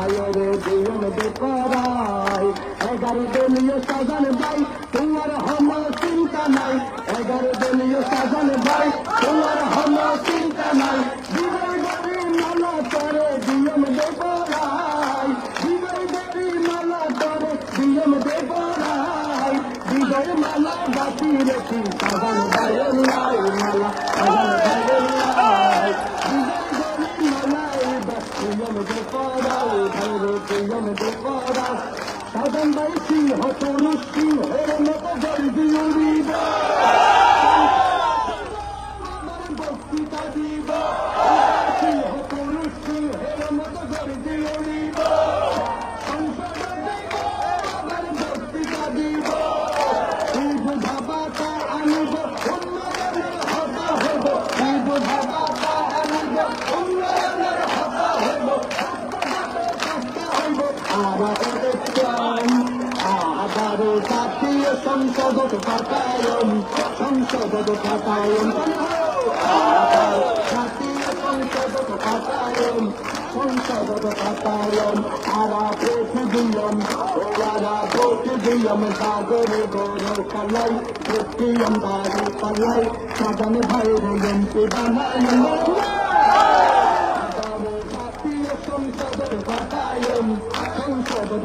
আয়রে দে পারাই এগারো দলীয় সাজান ভাই, তোমার হম চিন্তা নাই। এগারো দলীয় সাজান ভাই, তোমার হম চিন্তা নাই। বিজয় গরি মালা করে দে বিজয় মালা বাতি রেখি সাজান ভাইয়ের মালা, সাজান ভাইয়ের ভাই সিংহ তরুষ সিংহের মতো জলদি উড়িব বক্তৃতা দিব আবার জাতীয় সংসদ পাতায়ন সংসদ পাতায়ন। জাতীয় সংসদ পাতায়ন সংসদ পাতায়ন। আরা প্রেসিডিয়াম ওরা প্রেসিডিয়াম সাগরে গৌর কালাই প্রেসিডিয়াম বাড়ি কালাই সাজান ভাইরে এমপি বানায় জাতীয় সংসদের বাতায়ন সংসদের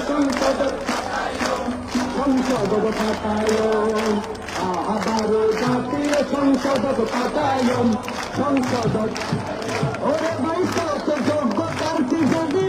সংসদ সংসদ পাতায়ন আবার জাতীয় সংসদ পাতায়ন সংসদ ওরে ভাই যোগ্যতার কি যদি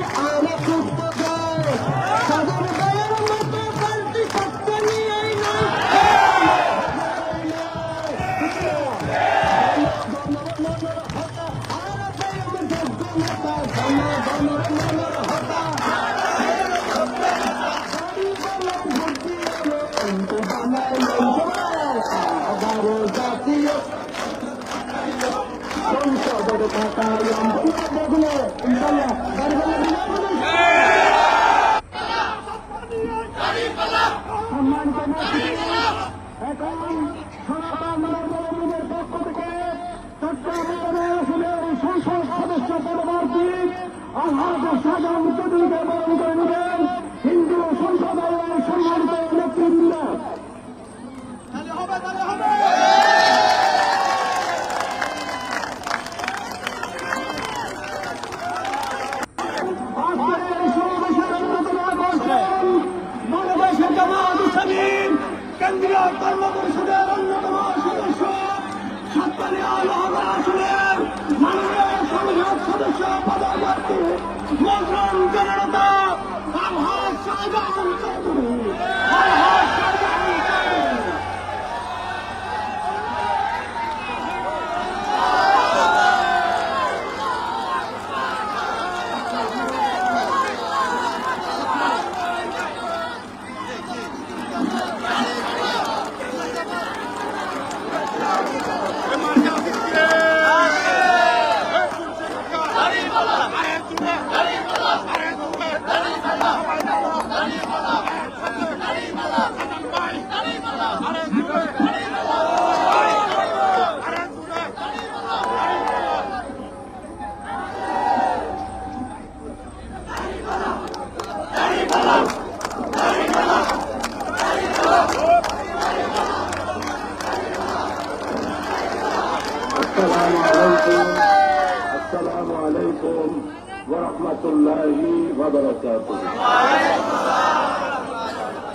どうぞ。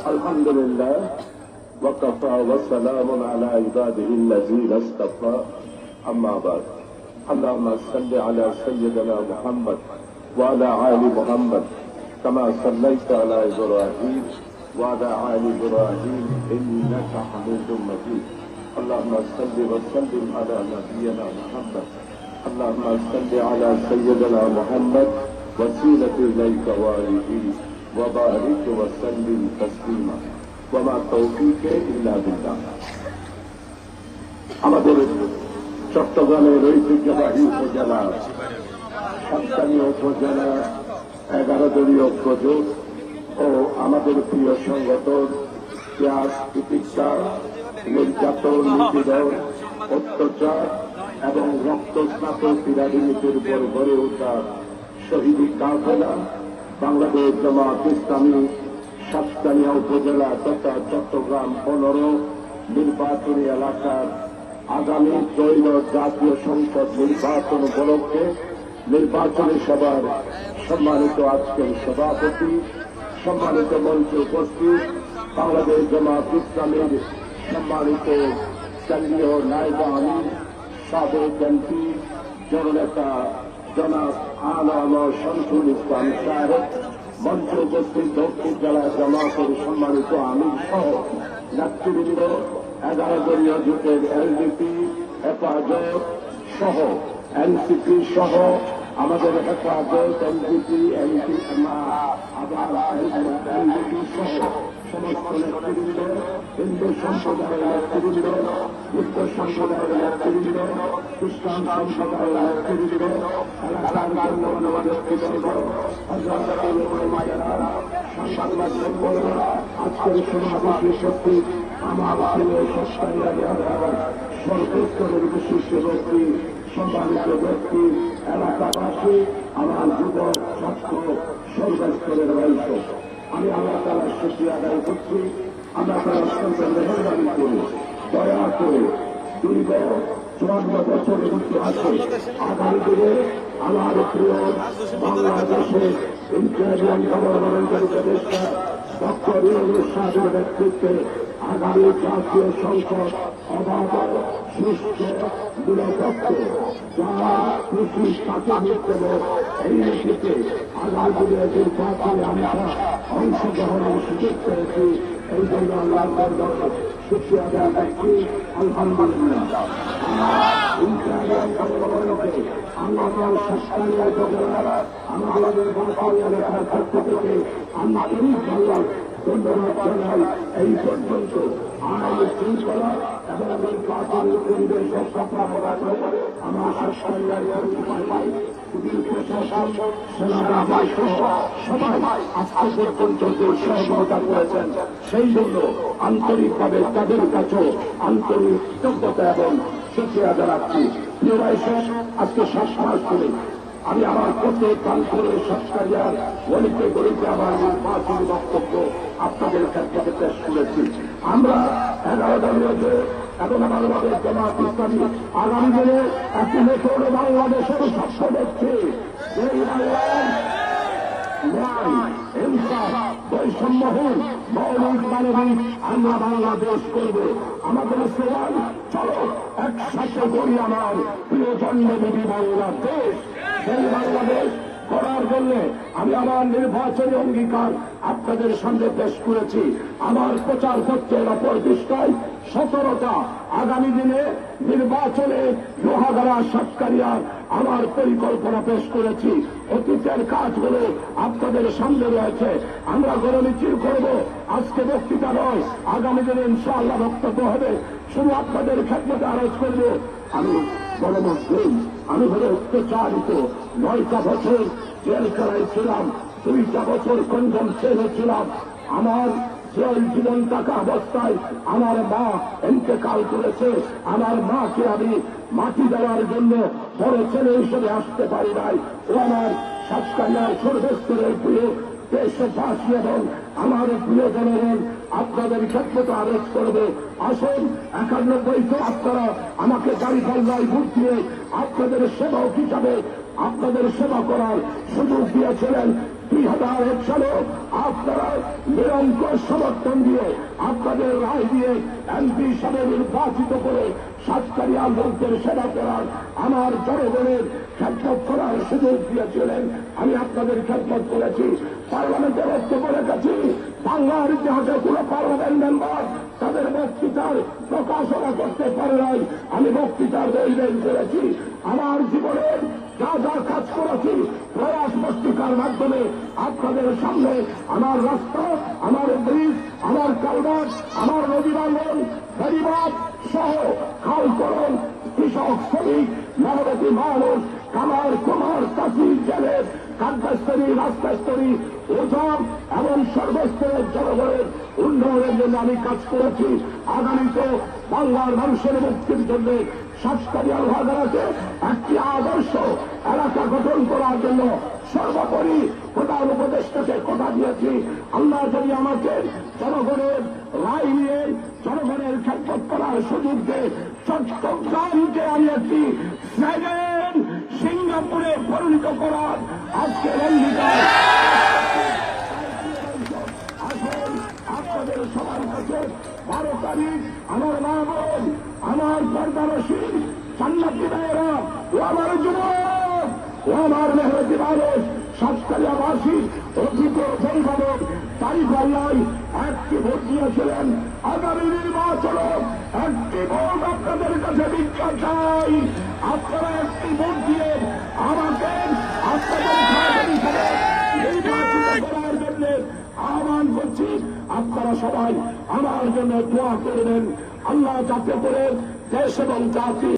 الحمد لله وكفى وسلام على عباده الذين اصطفى. أما بعد اللهم صل على سيدنا محمد وعلى آل محمد كما صليت على إبراهيم وعلى آل إبراهيم إنك حميد مجيد. اللهم صل وسلم على نبينا محمد. اللهم صل على سيدنا محمد وسيلة إليك والده وبارك وسلم تسليما وما توفيق إلا بالله আমাদের চট্টগ্রামের ঐতিহ্যবাহী উপজেলা সাতকানী উপজেলা এগারো দলীয় প্রজোট ও আমাদের প্রিয় সংগঠন পেঁয়াজ চিকিৎসা নির্যাতন নিপীড়ন অত্যাচার এবং রক্তস্নাত ক্রীড়াবিনীতির উপর গড়ে ওঠা শহীদ কাফেলা, বাংলাদেশ জামাত ইসলামী, সাতকানিয়া উপজেলা তথা চট্টগ্রাম পনেরো নির্বাচনী এলাকার আগামী জৈন জাতীয় সংসদ নির্বাচন উপলক্ষে নির্বাচনী সভার সম্মানিত আজকের সভাপতি, সম্মানিত মঞ্চে উপস্থিত বাংলাদেশ জামাত ইসলামের সম্মানিত কেন্দ্রীয় নায়ক আমির, সাবেক এমপি, জননেতা জনাব আলম শামসুল ইসলাম সাহেব, মঞ্চে উপস্থিত দক্ষিণ জেলা জামাতের সম্মানিত আমির সহ নেতৃবৃন্দ, এগারো দলীয় জোটের এলডিপি, হেফাজত সহ, এনসিপি সহ, আমাদের হেফাজত এনসিপি এনসি আবার এনসিপি সহ। সমস্ত নেতৃবৃন্দ হিন্দু সম্প্রদায়ের নেতৃবৃন্দ বুদ্ধ সম্প্রদায়ের নেতৃবৃন্দ খ্রিস্টান সম্প্রদায়ের নেতৃবৃন্দ এলাকার জন্য নেতৃবৃন্দ সংবাদ মাধ্যম আজকের সমাবেশে সত্যি আমার প্রিয় সস্তায় সর্বোত্তরের বিশিষ্ট ব্যক্তি সম্মানিত ব্যক্তি এলাকাবাসী আমার যুবক ছাত্র সর্বস্তরের রয়েছে আমি আল্লাহ তালার সুখী আদায় করছি। আল্লাহ তালার সঙ্গে মেহরবানি করে, দয়া করে দীর্ঘ বছরের ইতিহাসে আগামী দিনে আমার প্রিয় বাংলাদেশের ইন্টারিয়ান গভর্নমেন্টের উপদেষ্টা ডক্টর নেতৃত্বে আগামী জাতীয় সংসদ অবাধ সুস্থ নিরপেক্ষ যারা কৃষি এই নীতিতে আগামী দিনে নির্বাচনে আমরা অংশগ্রহণের সুযোগ পেয়েছি এই জন্য আল্লাহ দরবারে সুখী আদায় করছি আলহামদুলিল্লাহ আমাদের সরকারি উপজেলা আমাদের নির্বাচনী এলাকার পক্ষ থেকে সেই জন্য আন্তরিকভাবে তাদের কাছেও আন্তরিক কৃতজ্ঞতা এবং সুক্রিয়া জানাচ্ছি আজকে মাস করে আমি আমার প্রত্যেক প্রান্তরে সৎকারিয়ার গলিতে গলিতে আমার বক্তব্য আপনাদের ক্ষেত্রে পেশ করেছি। আমরা এগারো দলীয় এবং বাংলাদেশ জামাত ইসলামী আগামী দিনে একটি নতুন বাংলাদেশের স্বপ্ন দেখছি। আমরা বাংলাদেশ করব। আমাদের চলো একসাথে করি আমার প্রিয় বাংলাদেশ। বাংলাদেশ করার জন্য আমি আমার নির্বাচনী অঙ্গীকার আপনাদের সামনে পেশ করেছি। আমার প্রচার পত্রের অপর পৃষ্ঠায় সতেরোটা আগামী দিনে নির্বাচনে লোহাগাড়া সৎকারিয়ার আমার পরিকল্পনা পেশ করেছি। অতীতের কাজগুলো আপনাদের সামনে রয়েছে। আমরা গণ মিছিল করব। আজকে বক্তৃতা নয়, আগামী দিনে ইনশাআল্লাহ বক্তব্য হবে। শুধু আপনাদের ক্ষেত্রে আরোজ করব। আমি বড় মুসলিম আমি হলো অত্যাচারিত নয়টা বছর জেল খেলায় ছিলাম, দুইটা বছর কন্ডম ছেলে ছিলাম। আমার জেল জীবন থাকা অবস্থায় আমার মা এন্তেকাল করেছে। আমার মাকে আমি মাটি দেওয়ার জন্য বড় ছেলে হিসেবে আসতে পারি নাই। ও আমার সাতকান্যার সর্বস্তরের প্রিয় দেশবাসী এবং আমার প্রিয় জনগণ আপনাদের ক্ষেত্রে আরোপ করবে। আসুন, একানব্বই তো আপনারা আমাকে গাড়ি পাল্লায় ভোট দিয়ে আপনাদের সেবক হিসাবে আপনাদের সেবা করার সুযোগ দিয়েছিলেন। দুই হাজার এক সালে আপনারা নিরঙ্কুশ সমর্থন দিয়ে আপনাদের রায় দিয়ে এমপি হিসাবে নির্বাচিত করে সাতকারিয়া লোকদের সেবা করার আমার জনগণের খেদমত করার সুযোগ দিয়েছিলেন। আমি আপনাদের খেদমত করেছি। পার্লামেন্টে বক্তব্য রেখেছি। বাংলার ইতিহাসে কোন পার্লামেন্ট মেম্বার তাদের বক্তৃতার প্রকাশনা করতে পারে নাই। আমি বক্তৃতার বের করেছি। আমার জীবনের যা যা কাজ করেছি প্রয়াস পত্রিকার মাধ্যমে আপনাদের সামনে আমার রাস্তা, আমার ব্রিজ, আমার কালভার্ট আমার নদী বান্ধন বেড়িবাদ সহ খালকরণ কৃষক, শ্রমিক মেহনতি মানুষ, কামার, কুমার, চাষি, জেলে কার্যস্তরী রাস্তাস্তরী ওজন এবং সর্বস্তরের জনগণের উন্নয়নের জন্য আমি কাজ করেছি। আগামীতে বাংলার মানুষের মুক্তির জন্য সাতকারিয়া লোহাগাড়াকে একটি আদর্শ এলাকা গঠন করার জন্য সর্বোপরি প্রধান উপদেষ্টাকে কথা দিয়েছি। আল্লাহ যদি আমাকে জনগণের রায় নিয়ে জনগণের খেদমত করার সুযোগ দেয় চট্টগ্রামকে আমি একটি সিঙ্গাপুরে পরিণত করার আজকে অঙ্গীকার আসুন আপনাদের সবার কাছে বারো তারিখ আমার মা বোন আমার পর্দারসী জান্নাতি ভাইয়েরা ও আমার যুবক ও আমার মেহনতি মানুষ সাতকালিয়াবাসী অতীত অভিভাবক তারিখ আল্লাহ একটি ভোট দিয়েছিলেন। আগামী নির্বাচন একটি ভোট আপনাদের কাছে ভিক্ষা চাই। আপনারা একটি ভোট দিয়ে আমাকে আহ্বান করছি। আপনারা সবাই আমার জন্য দোয়া করবেন। আল্লাহ যাতে করে দেশ এবং জাতি